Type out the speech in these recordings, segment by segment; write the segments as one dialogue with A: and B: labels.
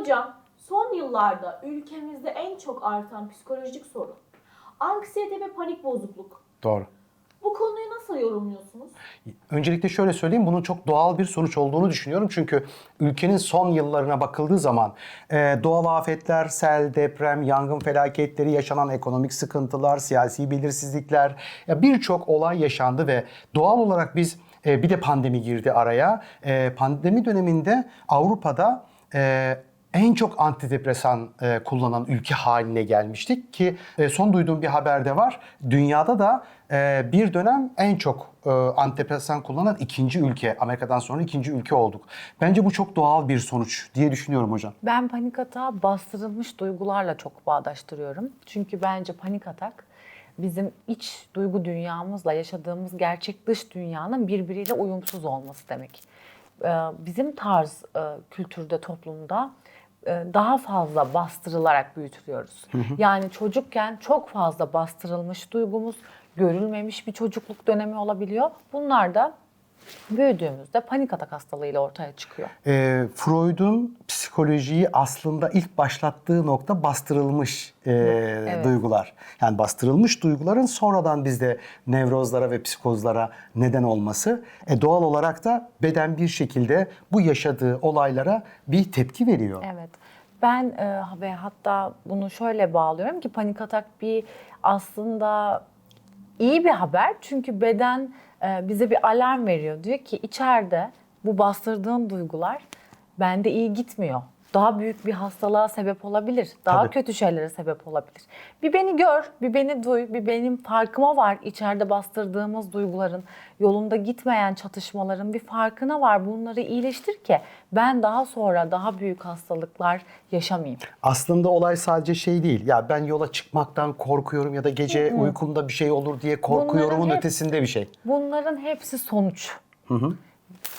A: Hocam, son yıllarda ülkemizde en çok artan psikolojik sorun anksiyete ve panik bozukluk.
B: Doğru.
A: Bu konuyu nasıl yorumluyorsunuz?
B: Öncelikle şöyle söyleyeyim, bunun çok doğal bir sonuç olduğunu düşünüyorum. Çünkü ülkenin son yıllarına bakıldığı zaman e, doğal afetler, sel, deprem, yangın felaketleri, yaşanan ekonomik sıkıntılar, siyasi belirsizlikler, birçok olay yaşandı ve doğal olarak biz e, bir de pandemi girdi araya. E, pandemi döneminde Avrupa'da en çok antidepresan e, kullanan ülke haline gelmiştik ki e, son duyduğum bir haberde var. Dünyada da e, bir dönem en çok antidepresan kullanan ikinci ülke, Amerika'dan sonra ikinci ülke olduk. Bence bu çok doğal bir sonuç diye düşünüyorum hocam.
C: Ben panik atağı bastırılmış duygularla çok bağdaştırıyorum. Çünkü bence panik atak bizim iç duygu dünyamızla yaşadığımız gerçek dış dünyanın birbiriyle uyumsuz olması demek. Bizim tarz kültürde, toplumda daha fazla bastırılarak büyütülüyoruz. Yani çocukken çok fazla bastırılmış duygumuz, görülmemiş bir çocukluk dönemi olabiliyor. Bunlar da büyüdüğümüzde panik atak hastalığıyla ortaya çıkıyor.
B: E, Freud'un psikolojiyi aslında ilk başlattığı nokta bastırılmış e, duygular. Yani bastırılmış duyguların sonradan bizde nevrozlara ve psikozlara neden olması. E, doğal olarak da beden bir şekilde bu yaşadığı olaylara bir tepki veriyor.
C: Evet. Ben e, ve hatta bunu şöyle bağlıyorum ki panik atak bir aslında iyi bir haber. Çünkü beden bize bir alarm veriyor. Diyor ki içeride bu bastırdığın duygular bende iyi gitmiyor. Daha büyük bir hastalığa sebep olabilir. Daha
B: Tabii.
C: kötü şeylere sebep olabilir. Bir beni gör, bir beni duy, bir benim farkıma var. İçeride bastırdığımız duyguların, yolunda gitmeyen çatışmaların bir farkına var. Bunları iyileştir ki ben daha sonra daha büyük hastalıklar yaşamayayım.
B: Aslında olay sadece şey değil. Ya ben yola çıkmaktan korkuyorum ya da gece uykumda bir şey olur diye korkuyorumun
C: hep-
B: ötesinde bir şey.
C: Bunların hepsi sonuç.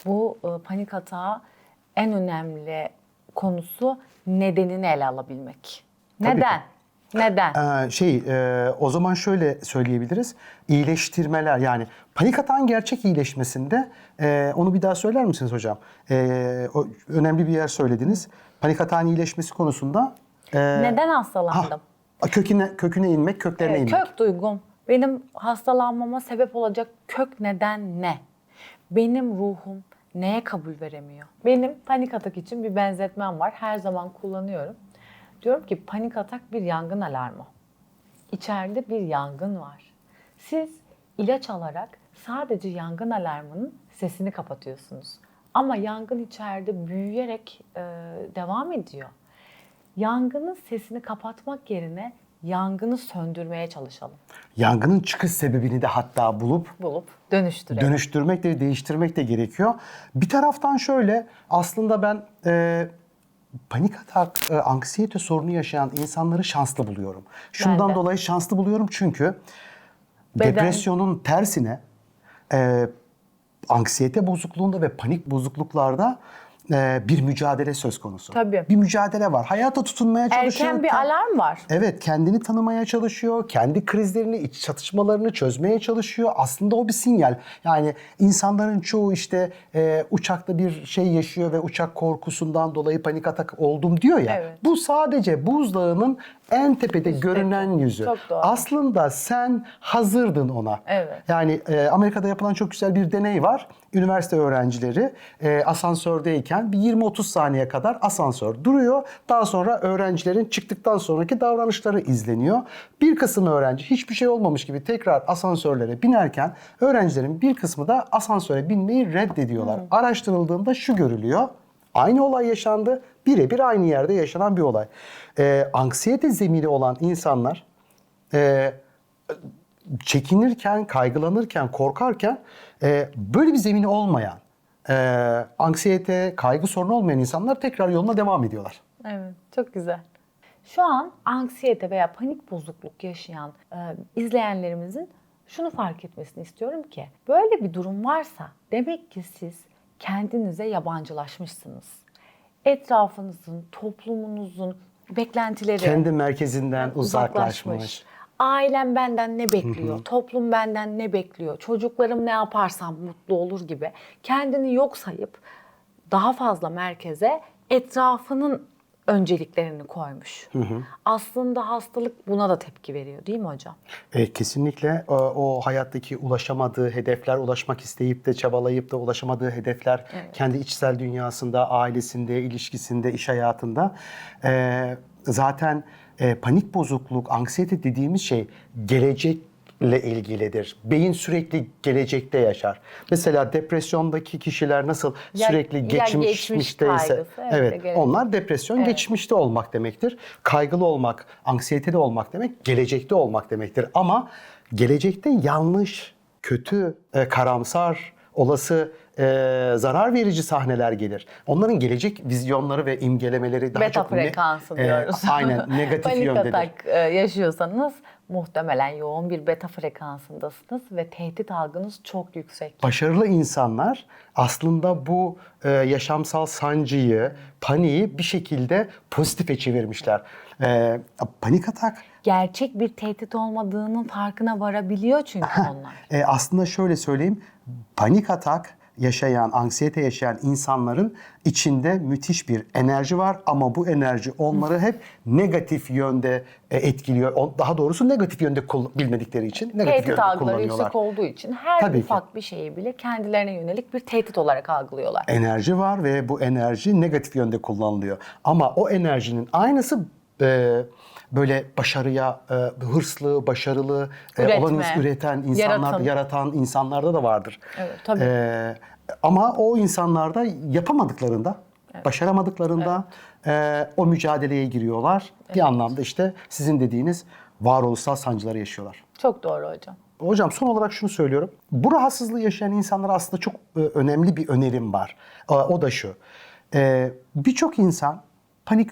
C: Bu e, panik atağı en önemli konusu nedenini ele alabilmek.
B: Tabii
C: Neden? Neden?
B: Ee, şey e, o zaman şöyle söyleyebiliriz. İyileştirmeler yani panik atağın gerçek iyileşmesinde e, onu bir daha söyler misiniz hocam? E, o, önemli bir yer söylediniz. Panik atağın iyileşmesi konusunda e,
C: Neden hastalandım?
B: ha, köküne köküne inmek, köklerine
C: Evet,
B: inmek.
C: kök duygum. Benim hastalanmama sebep olacak kök neden ne? Benim ruhum neye kabul veremiyor? Benim panik atak için bir benzetmem var. Her zaman kullanıyorum. Diyorum ki panik atak bir yangın alarmı. İçeride bir yangın var. Siz ilaç alarak sadece yangın alarmının sesini kapatıyorsunuz. Ama yangın içeride büyüyerek e, devam ediyor. Yangının sesini kapatmak yerine yangını söndürmeye çalışalım.
B: Yangının çıkış sebebini de hatta bulup
C: Bulup dönüştürelim.
B: dönüştürmek de değiştirmek de gerekiyor. Bir taraftan şöyle aslında ben e, panik atak, e, anksiyete sorunu yaşayan insanları şanslı buluyorum. Şundan
C: de.
B: dolayı şanslı buluyorum çünkü
C: Beden-
B: depresyonun tersine e, anksiyete bozukluğunda ve panik bozukluklarda e, bir mücadele söz konusu.
C: Tabii.
B: Bir mücadele var. Hayata tutunmaya çalışıyor.
C: Erken bir alarm var.
B: Evet kendini tanımaya çalışıyor, kendi krizlerini, iç çatışmalarını çözmeye çalışıyor. Aslında o bir sinyal. Yani insanların çoğu işte e, uçakta bir şey yaşıyor ve uçak korkusundan dolayı panik atak oldum diyor ya.
C: Evet.
B: Bu sadece buzdağının en tepede görünen yüzü.
C: Çok doğru.
B: Aslında sen hazırdın ona.
C: Evet.
B: Yani e, Amerika'da yapılan çok güzel bir deney var. Üniversite öğrencileri e, asansördeyken bir 20-30 saniye kadar asansör duruyor. Daha sonra öğrencilerin çıktıktan sonraki davranışları izleniyor. Bir kısım öğrenci hiçbir şey olmamış gibi tekrar asansörlere binerken öğrencilerin bir kısmı da asansöre binmeyi reddediyorlar. Araştırıldığında şu görülüyor. Aynı olay yaşandı. Birebir aynı yerde yaşanan bir olay. E, anksiyete zemini olan insanlar e, çekinirken, kaygılanırken, korkarken e, böyle bir zemini olmayan, e, anksiyete, kaygı sorunu olmayan insanlar tekrar yoluna devam ediyorlar.
C: Evet, çok güzel. Şu an anksiyete veya panik bozukluk yaşayan e, izleyenlerimizin şunu fark etmesini istiyorum ki böyle bir durum varsa demek ki siz kendinize yabancılaşmışsınız. Etrafınızın, toplumunuzun beklentileri
B: Kendi merkezinden uzaklaşmış.
C: Ailem benden ne bekliyor? Toplum benden ne bekliyor? Çocuklarım ne yaparsam mutlu olur gibi kendini yok sayıp daha fazla merkeze etrafının önceliklerini koymuş. Aslında hastalık buna da tepki veriyor değil mi hocam?
B: E, kesinlikle o, o hayattaki ulaşamadığı hedefler, ulaşmak isteyip de çabalayıp da ulaşamadığı hedefler kendi içsel dünyasında, ailesinde, ilişkisinde, iş hayatında e, zaten e, panik bozukluk, anksiyete dediğimiz şey gelecekle ilgilidir. Beyin sürekli gelecekte yaşar. Mesela depresyondaki kişiler nasıl
C: Ya-
B: sürekli
C: ya geçmiş
B: geçmişteyse,
C: kaygısı, evet,
B: evet,
C: gelecek.
B: onlar depresyon geçmişte olmak demektir. Kaygılı olmak, anksiyeteli olmak demek gelecekte olmak demektir. Ama gelecekte yanlış, kötü, e, karamsar, olası e, zarar verici sahneler gelir. Onların gelecek vizyonları ve imgelemeleri daha
C: Beta
B: çok ne-
C: frekansı
B: e,
C: diyoruz.
B: aynen negatif
C: Panik
B: yöndedir.
C: atak e, yaşıyorsanız muhtemelen yoğun bir beta frekansındasınız ve tehdit algınız çok yüksek.
B: Başarılı insanlar aslında bu e, yaşamsal sancıyı, paniği bir şekilde pozitife çevirmişler. E, panik atak
C: Gerçek bir tehdit olmadığının farkına varabiliyor çünkü onlar.
B: E, aslında şöyle söyleyeyim, panik atak yaşayan, anksiyete yaşayan insanların içinde müthiş bir enerji var ama bu enerji onları hep negatif yönde e, etkiliyor. Daha doğrusu negatif yönde bilmedikleri için negatif
C: tehdit
B: yönde
C: algıları yüksek olduğu için her
B: Tabii ki.
C: ufak bir şeyi bile kendilerine yönelik bir tehdit olarak algılıyorlar.
B: Enerji var ve bu enerji negatif yönde kullanılıyor. Ama o enerjinin aynısı e, böyle başarıya, e, hırslı, başarılı, e, olanı üreten insanlar,
C: yaratım.
B: yaratan insanlarda da vardır.
C: Evet, tabii.
B: E, ama o insanlarda yapamadıklarında, başaramadıklarında e, o mücadeleye giriyorlar. Bir anlamda işte sizin dediğiniz varoluşsal sancıları yaşıyorlar.
C: Çok doğru hocam.
B: Hocam son olarak şunu söylüyorum. Bu rahatsızlığı yaşayan insanlara aslında çok e, önemli bir önerim var. E, O da şu. E, Birçok insan panik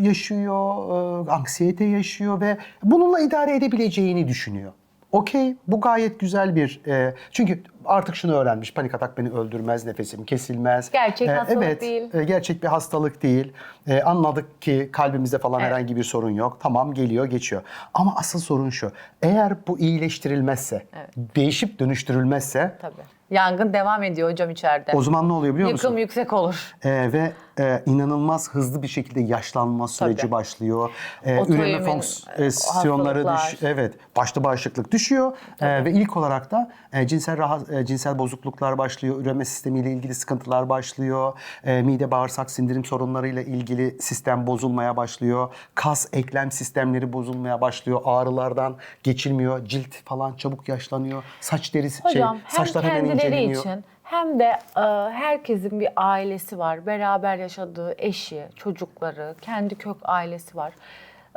B: yaşıyor, e, anksiyete yaşıyor ve bununla idare edebileceğini düşünüyor. Okey, bu gayet güzel bir... e, çünkü artık şunu öğrenmiş, panik atak beni öldürmez, nefesim kesilmez.
C: Gerçek
B: E,
C: hastalık
B: evet,
C: değil.
B: e, gerçek bir hastalık değil. E, anladık ki kalbimizde falan
C: Evet.
B: herhangi bir sorun yok. Tamam geliyor, geçiyor. Ama asıl sorun şu. Eğer bu iyileştirilmezse, değişip dönüştürülmezse
C: Tabii. Yangın devam ediyor hocam içeride.
B: o zaman ne oluyor biliyor musun?
C: Yıkım yüksek olur.
B: E, ve e, inanılmaz hızlı bir şekilde yaşlanma süreci
C: Tabii.
B: başlıyor. E, üreme
C: e,
B: fonksiyonları
C: hastalıklar.
B: düş, evet başta bağışıklık düşüyor E, ve ilk olarak da e, cinsel rahat, e, cinsel bozukluklar başlıyor, üreme sistemiyle ilgili sıkıntılar başlıyor, e, mide bağırsak sindirim sorunlarıyla ilgili sistem bozulmaya başlıyor, kas eklem sistemleri bozulmaya başlıyor, ağrılardan geçilmiyor, cilt falan çabuk yaşlanıyor, saç derisi
C: Hocam
B: şey, saçlar hemen inceleniyor.
C: için hem de e, herkesin bir ailesi var. Beraber yaşadığı eşi, çocukları, kendi kök ailesi var.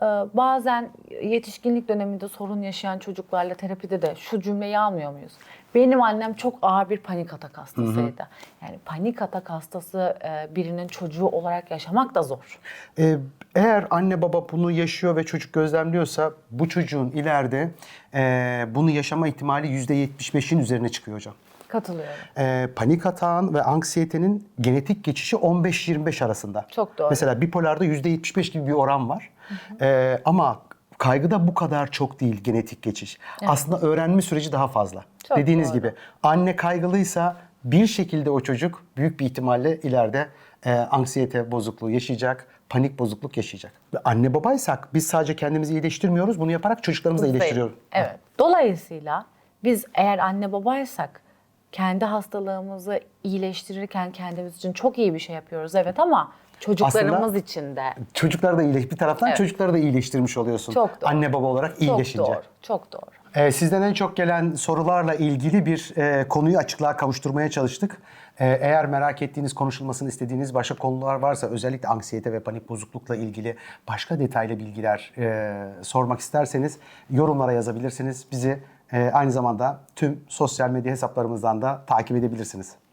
C: E, bazen yetişkinlik döneminde sorun yaşayan çocuklarla terapide de şu cümleyi almıyor muyuz? Benim annem çok ağır bir panik atak hastasıydı. Yani panik atak hastası e, birinin çocuğu olarak yaşamak da zor.
B: Ee, eğer anne baba bunu yaşıyor ve çocuk gözlemliyorsa bu çocuğun ileride e, bunu yaşama ihtimali %75'in üzerine çıkıyor hocam.
C: Katılıyorum.
B: Ee, panik atağın ve anksiyetenin genetik geçişi 15-25 arasında.
C: Çok doğru.
B: Mesela bipolarda %75 gibi bir oran var. Ee, ama kaygıda bu kadar çok değil genetik geçiş. Aslında öğrenme süreci daha fazla.
C: Çok
B: Dediğiniz
C: doğru.
B: gibi anne kaygılıysa bir şekilde o çocuk büyük bir ihtimalle ileride e, anksiyete bozukluğu yaşayacak, panik bozukluk yaşayacak. Ve anne babaysak biz sadece kendimizi iyileştirmiyoruz, bunu yaparak çocuklarımızı da iyileştiriyoruz.
C: Evet. Dolayısıyla biz eğer anne babaysak kendi hastalığımızı iyileştirirken kendimiz için çok iyi bir şey yapıyoruz evet ama çocuklarımız
B: Aslında-
C: için de
B: Çocukları da iyileş, bir taraftan
C: Evet.
B: çocukları da iyileştirmiş oluyorsun.
C: Çok doğru.
B: Anne baba olarak
C: çok
B: iyileşince.
C: doğru. Çok doğru.
B: Ee, sizden en çok gelen sorularla ilgili bir e, konuyu açıklığa kavuşturmaya çalıştık. Ee, eğer merak ettiğiniz, konuşulmasını istediğiniz başka konular varsa özellikle anksiyete ve panik bozuklukla ilgili başka detaylı bilgiler e, sormak isterseniz yorumlara yazabilirsiniz. Bizi e, aynı zamanda tüm sosyal medya hesaplarımızdan da takip edebilirsiniz.